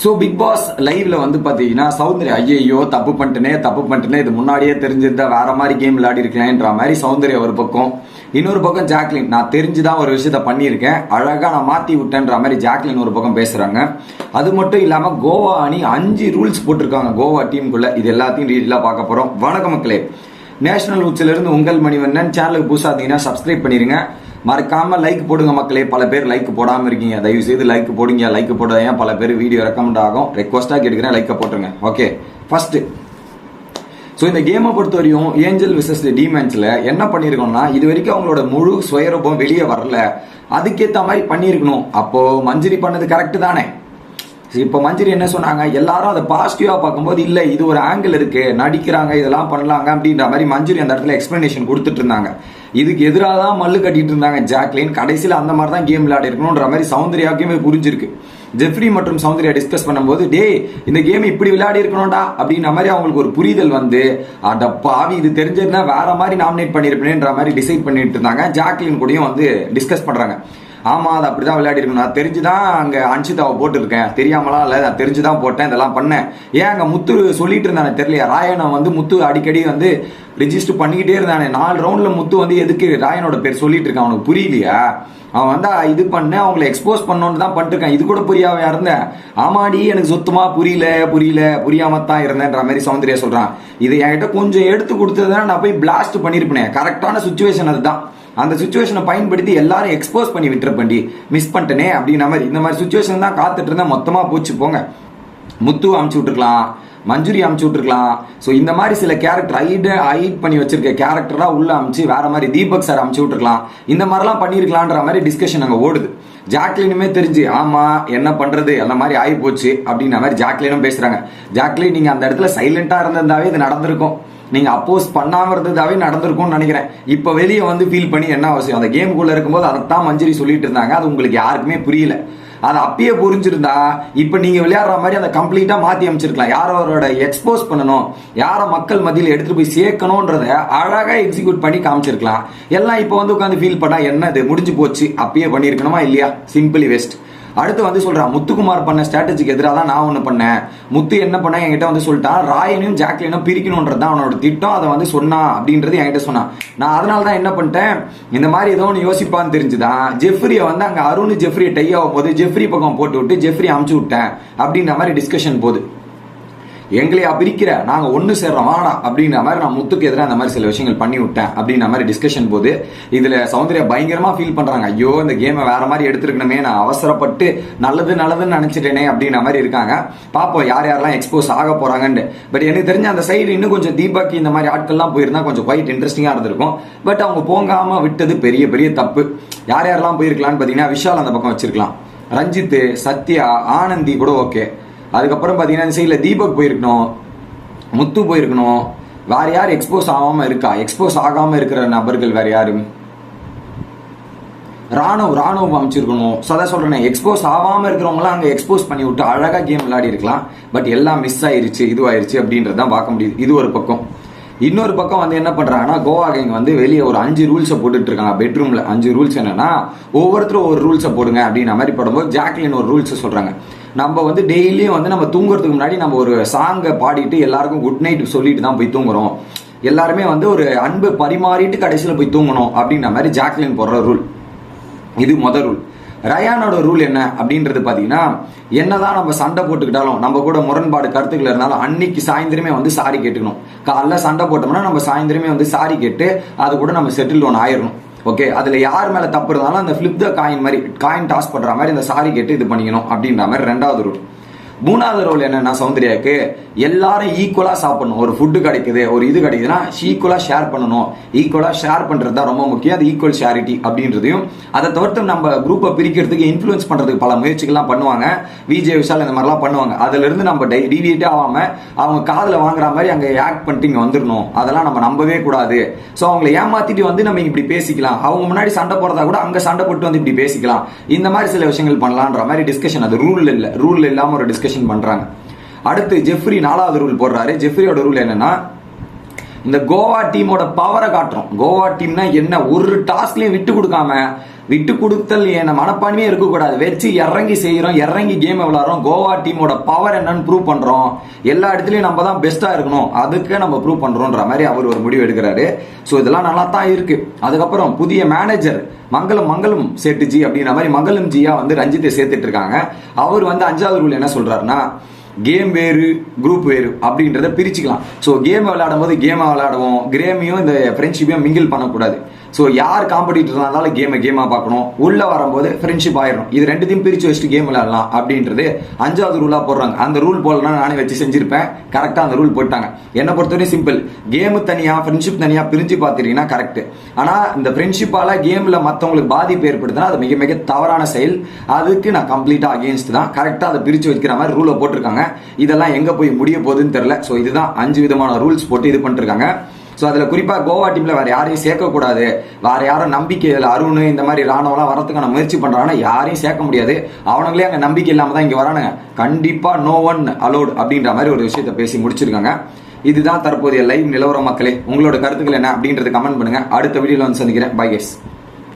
So big pass லைவ்ல வந்து பார்த்தீங்கன்னா சௌந்தர்யா ஐயோ தப்பு பண்ணிட்டேனே தப்பு பண்ணிட்டேனே இது முன்னாடியே தெரிஞ்சிருந்தா வேற மாதிரி கேம் விளையாடி இருக்கலாம்ன்ற மாதிரி சௌந்தர்யா ஒரு பக்கம். இன்னொரு பக்கம் ஜாக்லின். நான் தெரிஞ்சுதான் ஒரு விஷயத்த பண்ணியிருக்கேன். அழகா நான் மாத்தி விட்டேன்ற மாதிரி ஜாக்லின் ஒரு பக்கம் பேசுறாங்க. அது மட்டும் இல்லாம கோவா அணி அஞ்சு ரூல்ஸ் போட்டிருக்காங்க. கோவா டீமுக்குள்ள இது எல்லாத்தையும் டீட்டெயிலாக பார்க்க போறோம். வணக்க மக்களே. நேஷனல் உச்சிலிருந்து உங்கள் மணிவண்ணன். சேனலுக்கு புதுசாக இருந்தீங்கன்னா சப்ஸ்கிரைப் பண்ணிருங்க. மறக்காம லைக் போடுங்க மக்களே. பல பேர் லைக் போடாம இருக்கீங்க. தயவு செய்து லைக் போடுங்க. லைக் போடாதீங்க. பல பேர் வீடியோ ரெக்கமெண்ட் ஆகும். ரெக்வஸ்டா கேட்டுக்கிறேன். லைக்க போட்டுருங்க. ஓகே ஃபர்ஸ்ட் ஸோ இந்த கேமை பொறுத்த வரையும் ஏஞ்சல் விசஸ் டிமேன்ஸில் என்ன பண்ணியிருக்கோம்னா இது வரைக்கும் அவங்களோட முழு சுயரூபம் வெளியே வரல. அதுக்கேற்ற மாதிரி பண்ணியிருக்கணும் அப்போது மஞ்சரி பண்ணது கரெக்டு தானே? இப்போ மஞ்சரி என்ன சொன்னாங்க? எல்லாரும் அதை பாசிட்டிவாக பார்க்கும்போது இல்லை இது ஒரு ஆங்கிள் இருக்குது நடிக்கிறாங்க இதெல்லாம் பண்ணலாங்க அப்படின்ற மாதிரி மஞ்சரி அந்த இடத்துல எக்ஸ்பிளனேஷன் கொடுத்துட்டு இருந்தாங்க. இதுக்கு எதிராக தான் மல்லு கட்டிட்டு இருந்தாங்க ஜாக்லின். கடைசியில் அந்த மாதிரி தான் கேம் விளையாடி இருக்கணுன்ற மாதிரி சௌந்தர்யாவுக்குமே புரிஞ்சிருக்கு. ஜெஃப்ரி மற்றும் சௌந்தர்யா டிஸ்கஸ் பண்ணும்போது டே இந்த கேம் இப்படி விளையாடி இருக்கணும்டா அப்படின்ற மாதிரி அவங்களுக்கு ஒரு புரிதல் வந்து அட பாவி இது தெரிஞ்சதுன்னா வேற மாதிரி நாமினேட் பண்ணியிருப்பேன்ற மாதிரி டிசைட் பண்ணிட்டு இருந்தாங்க. ஜாக்லின் கூடயும் வந்து டிஸ்கஸ் பண்ணுறாங்க ஆமா அது அப்படிதான் தான் இருக்கணும் நான் தெரிஞ்சுதான் அங்க அன்ஷிதாவை போட்டிருக்கேன். தெரியாமலாம் இல்ல நான் தெரிஞ்சுதான் போட்டேன் இதெல்லாம் பண்ணேன். ஏன் அங்க முத்து சொல்லிட்டு இருந்தானே தெரியல ராயனை வந்து முத்து அடிக்கடி வந்து ரிஜிஸ்டர் பண்ணிக்கிட்டே இருந்தானே. நாலு ரவுண்ட்ல முத்து வந்து எதுக்கு ராயனோட பேர் சொல்லிட்டு இருக்கான்? அவனுக்கு புரியலையா? அவன் வந்து இது பண்ண அவங்கள எக்ஸ்போஸ் பண்ணோன்னு தான் பண்ணிருக்கான் இது கூட புரியாம இருந்தேன் ஆமாடி எனக்கு சுத்தமா புரியல புரியல புரியாம தான் இருந்தேன்ற மாதிரி சௌந்தர்யா சொல்றான். இதை என்கிட்ட கொஞ்சம் எடுத்து கொடுத்ததுதான் நான் போய் பிளாஸ்ட் பண்ணிருப்பேன். கரெக்டான சுச்சுவேஷன் அதுதான். அந்த சுச்சுவேஷனை பயன்படுத்தி எல்லாரும் எக்ஸ்போஸ் பண்ணி விட்டுருப்பண்டி மிஸ் பண்ணிட்டனே அப்படின்ற மாதிரி. இந்த மாதிரி சுச்சுவேஷன் தான் காத்துட்டு இருந்தா மொத்தமா போச்சு போங்க. முத்து அமுச்சு விட்டுருக்கலாம். மஞ்சுரி அமுச்சு விட்டுருக்கலாம். ஸோ இந்த மாதிரி சில கேரக்டர் ஹைட் ஹைட் பண்ணி வச்சிருக்க கேரக்டராக உள்ள அமுச்சு வேற மாதிரி தீபக் சார் அமுச்சு விட்டுருக்கலாம். இந்த மாதிரிலாம் பண்ணியிருக்கலான்ற மாதிரி டிஸ்கஷன் அங்கே ஓடுது. ஜாக்லினுமே தெரிஞ்சு ஆமா என்ன பண்றது அந்த மாதிரி ஆகி போச்சு அப்படின்ற மாதிரி ஜாக்லினும் பேசுறாங்க. ஜாக்லின் நீங்க அந்த இடத்துல சைலண்டா இருந்திருந்தாவே இது நடந்திருக்கும். நீங்க அப்போஸ் பண்ணாம இருந்ததாவே நடந்திருக்கும்னு நினைக்கிறேன். இப்ப வெளியே வந்து ஃபீல் பண்ணி என்ன அவசியம்? அந்த கேமுக்குள்ள இருக்கும்போது அதைத்தான் மஞ்சரி சொல்லிட்டு இருந்தாங்க. அது உங்களுக்கு யாருக்குமே புரியல. அதை அப்பயே புரிஞ்சிருந்தா இப்ப நீங்க விளையாடுற மாதிரி அதை கம்ப்ளீட்டா மாத்தி அமைச்சிருக்கலாம். அவரோட எக்ஸ்போஸ் பண்ணணும்? யார மக்கள் மத்தியில் எடுத்துட்டு போய் சேர்க்கணும்ன்றத அழகா எக்ஸிக்யூட் பண்ணி காமிச்சிருக்கலாம். எல்லாம் இப்போ வந்து உட்காந்து ஃபீல் பண்ணா என்னது? முடிஞ்சு போச்சு. அப்பயே பண்ணிருக்கணுமா இல்லையா? சிம்பிளி வெஸ்ட் அடுத்து வந்து சொல்றான் முத்துக்குமார் பண்ண ஸ்ட்ராட்டஜிக்கு எதிராக தான் நான் ஒன்று பண்ணேன். முத்து என்ன பண்ண? என்கிட்ட வந்து சொல்லிட்டான் ராயனையும் ஜாக்லினும் பிரிக்கணுன்றது தான் அவனோட திட்டம் அதை வந்து சொன்னான் அப்படின்றது என்கிட்ட சொன்னான் நான் அதனால தான் என்ன பண்ணிட்டேன்? இந்த மாதிரி ஏதோ ஒன்று யோசிப்பான்னு தெரிஞ்சுதான் ஜெஃப்ரியை வந்து அங்கே அருண் ஜெஃப்ரியை டை ஆகும் போது ஜெஃப்ரி பக்கம் போட்டு விட்டு ஜெஃப்ரி அமுச்சு விட்டேன் அப்படின்ற மாதிரி டிஸ்கஷன் போகுது. எங்களை பிரிக்கிற நாங்கள் ஒன்று சேர்றோம் வாடா அப்படிங்கிற மாதிரி நான் முத்துக்கு எதிராக அந்த மாதிரி சில விஷயங்கள் பண்ணி விட்டேன் அப்படின்ற மாதிரி டிஸ்கஷன் போது இதில் சௌந்தர்யா பயங்கரமாக ஃபீல் பண்ணுறாங்க ஐயோ இந்த கேமை வேற மாதிரி எடுத்துருக்கணுமே நான் அவசரப்பட்டு நல்லது நல்லதுன்னு நினச்சிட்டேனே அப்படின்ற மாதிரி இருக்காங்க. பாப்போம் யார் யாரெல்லாம் எக்ஸ்போஸ் ஆக போகிறாங்கன்னு பட் எனக்கு தெரிஞ்ச அந்த சைடு இன்னும் கொஞ்சம் தீபக் இந்த மாதிரி ஆட்கள்லாம் போயிருந்தா கொஞ்சம் குவைட் இன்ட்ரெஸ்டிங்காக இருந்திருக்கும். பட் அவங்க போங்காமல் விட்டது பெரிய பெரிய தப்பு. யார் யாரெல்லாம் போயிருக்கலாம்னு பார்த்தீங்கன்னா விஷால் அந்த பக்கம் வச்சிருக்கலாம். ரஞ்சித் சத்யா ஆனந்தி கூட ஓகே அதுக்கப்புறம் பார்த்தீங்கன்னா இந்த சைடில் தீபக் போயிருக்கணும் முத்து போயிருக்கணும். வேற யார் எக்ஸ்போஸ் ஆகாம இருக்கா? எக்ஸ்போஸ் ஆகாம இருக்கிற நபர்கள் வேற யாரு? ராணுவ ராணுவம் அமைச்சிருக்கணும். ஸோ அதான் சொல்றேன் எக்ஸ்போஸ் ஆகாம இருக்கிறவங்களாம் அங்கே எக்ஸ்போஸ் பண்ணி விட்டு அழகா கேம் விளையாடி இருக்கலாம். பட் எல்லாம் மிஸ் ஆயிருச்சு இதுவாயிருச்சு அப்படின்றதான் பார்க்க முடியுது. இது ஒரு பக்கம். இன்னொரு பக்கம் வந்து என்ன பண்றாங்கன்னா கோவா கேங் வந்து வெளியே ஒரு அஞ்சு ரூல்ஸை போட்டுட்டு இருக்காங்க. பெட்ரூம்ல அஞ்சு ரூல்ஸ் என்னன்னா ஒவ்வொருத்தரும் ஒரு ரூல்ஸை போடுங்க அப்படின்ற மாதிரி போடும்போது ஜாக்லின் ஒரு ரூல்ஸை சொல்றாங்க. நம்ம வந்து டெய்லியும் வந்து நம்ம தூங்குறதுக்கு முன்னாடி நம்ம ஒரு சாங்கை பாடிட்டு எல்லாருக்கும் குட் நைட் சொல்லிட்டு தான் போய் தூங்குறோம். எல்லாருமே வந்து ஒரு அன்பு பரிமாறிட்டு கடைசியில் போய் தூங்கணும் அப்படின்ற மாதிரி ஜாக்லின் போடுற ரூல் இது மொதல் ரூல் ரயானோட ரூல் என்ன அப்படின்றது பார்த்தீங்கன்னா என்னதான் நம்ம சண்டை போட்டுக்கிட்டாலும் நம்ம கூட முரண்பாடு கருத்துக்கள் இருந்தாலும் அன்னைக்கு சாயந்தரமே வந்து சாரி கேட்டுக்கணும். காலைல சண்டை போட்டோம்னா நம்ம சாயந்தரமே வந்து சாரி கேட்டு அது கூட நம்ம செட்டில் ஒன்று ஆயிடணும் ஓகே அதுல யார் மேல தப்பு இருந்தாலும் அந்த ஃப்ளிப் த காயின் மாதிரி காயின் டாஸ் பண்ற மாதிரி இந்த சாரி கேட்டு இது பண்ணிக்கணும் அப்படின்ற மாதிரி ரெண்டாவது ரூல் மூணாவது ரோல் என்னன்னா சௌந்தர்யாக்கு எல்லாரும் ஈக்குவலா சாப்பிடணும். ஒரு ஃபுட்டு கிடைக்குது ஒரு இது கிடைக்குதுன்னா ஈக்குவலா ஷேர் பண்ணணும். ஈக்குவலா ஷேர் பண்றது தான் ரொம்ப முக்கியம். அது ஈக்குவல் ஷேரிட்டி அப்படின்றதையும் அதை தவிர்த்து நம்ம குரூப்பை பிரிக்கிறதுக்கு இன்ஃப்ளூயன்ஸ் பண்றதுக்கு பல முயற்சிகள்லாம் பண்ணுவாங்க. விஜய் விஷால் இந்த மாதிரிலாம் பண்ணுவாங்க. அதுல இருந்து நம்ம டிவியேட்டே ஆகாம அவங்க காதில் வாங்குற மாதிரி அங்க ஆக்ட் பண்ணிட்டு இங்க வந்துடணும் அதெல்லாம் நம்ம நம்பவே கூடாது. ஸோ அவங்களை ஏமாத்திட்டு வந்து நம்ம இப்படி பேசிக்கலாம். அவங்க முன்னாடி சண்டை போறதா கூட அங்க சண்டை போட்டு வந்து இப்படி பேசிக்கலாம். இந்த மாதிரி சில விஷயங்கள் பண்ணலான்ற மாதிரி டிஸ்கஷன் அது ரூல் இல்லை. ரூல் இல்லாம ஒரு டிஸ்கஷன் பண்றாங்க. அடுத்து ஜெஃப்ரி நாலாவது ரூல் போடுறாரு. ஜெஃப்ரியோட ரூல் என்னன்னா இந்த கோவா டீமோட பவரை காட்டுறோம். கோவா டீம்னா என்ன? ஒரு டாஸ்க்லயும் விட்டு கொடுக்காம விட்டு கொடுத்தல் என்ன மனப்பான்மையே இருக்கக்கூடாது. வச்சு இறங்கி செய்கிறோம் இறங்கி கேம் விளாட்றோம். கோவா டீமோட பவர் என்னன்னு ப்ரூவ் பண்ணுறோம் எல்லா இடத்துலையும் நம்ம தான் பெஸ்ட்டாக இருக்கணும். அதுக்கே நம்ம ப்ரூவ் பண்ணுறோன்ற மாதிரி அவர் ஒரு முடிவு எடுக்கிறாரு. ஸோ இதெல்லாம் நல்லா தான் இருக்குது அதுக்கப்புறம் புதிய மேனேஜர் மங்களம் மங்களம் சேட்டுஜி அப்படின்ற மாதிரி மங்களம் ஜியா வந்து ரஞ்சித்தை சேர்த்துட்டு இருக்காங்க அவர் வந்து அஞ்சாவது ரூல் என்ன சொல்கிறாருன்னா கேம் வேறு குரூப் வேறு அப்படின்றத பிரிச்சுக்கலாம். ஸோ கேம் விளையாடும் போது கேமை விளையாடுவோம். கேமையும் இந்த ஃப்ரெண்ட்ஷிப்பையும் மிங்கிள் பண்ணக்கூடாது. ஸோ யார் காம்படிட்டர் இருந்தாலும் கேமை கேமாக பார்க்கணும். உள்ளே வரும்போது ஃப்ரெண்ட்ஷிப் ஆயிடும் இது ரெண்டுத்தையும் பிரித்து வச்சுட்டு கேம் விளையாடலாம் அப்படின்றது அஞ்சாவது ரூலாக போடுறாங்க. அந்த ரூல் போடலன்னா நானே வச்சு செஞ்சிருப்பேன். கரெக்டாக அந்த ரூல் போட்டாங்க. என்னை பொறுத்தவரை சிம்பிள் கேமு தனியாக ஃப்ரெண்ட்ஷிப் தனியாக பிரிஞ்சு பார்த்துட்டீங்கன்னா கரெக்ட் ஆனால் இந்த ஃப்ரெண்ட்ஷிப்பால் கேமில் மற்றவங்களுக்கு பாதிப்பு ஏற்படுத்தினா அது மிக மிக தவறான செயல். அதுக்கு நான் கம்ப்ளீட்டாக அகேன்ஸ்ட் தான். கரெக்டாக அதை பிரித்து வைக்கிற மாதிரி ரூலை போட்டிருக்காங்க. இதெல்லாம் எங்கே போய் முடிய போகுதுன்னு தெரில ஸோ இதுதான் அஞ்சு விதமான ரூல்ஸ் போட்டு இது பண்ணிருக்காங்க ஸோ அதில் குறிப்பாக கோவா டீமில் வேறு யாரையும் சேர்க்கக்கூடாது வேறு யாரும் நம்பிக்கை இதில் அருண் இந்த மாதிரி ராணுவலாம் வரத்துக்கான முயற்சி பண்ணுறாங்கன்னா யாரையும் சேர்க்க முடியாது. அவனுங்களே அங்கே நம்பிக்கை இல்லாமல் தான் இங்கே வரானுங்க. கண்டிப்பாக நோ ஒன் அலோட் அப்படின்ற மாதிரி ஒரு விஷயத்தை பேசி முடிச்சிருக்காங்க. இதுதான் தற்போதைய லைவ் நிலவர மக்களே. உங்களோட கருத்துக்கள் என்ன அப்படின்றது கமெண்ட் பண்ணுங்க. அடுத்த வீடியோவில் வந்து சந்திக்கிறேன். By case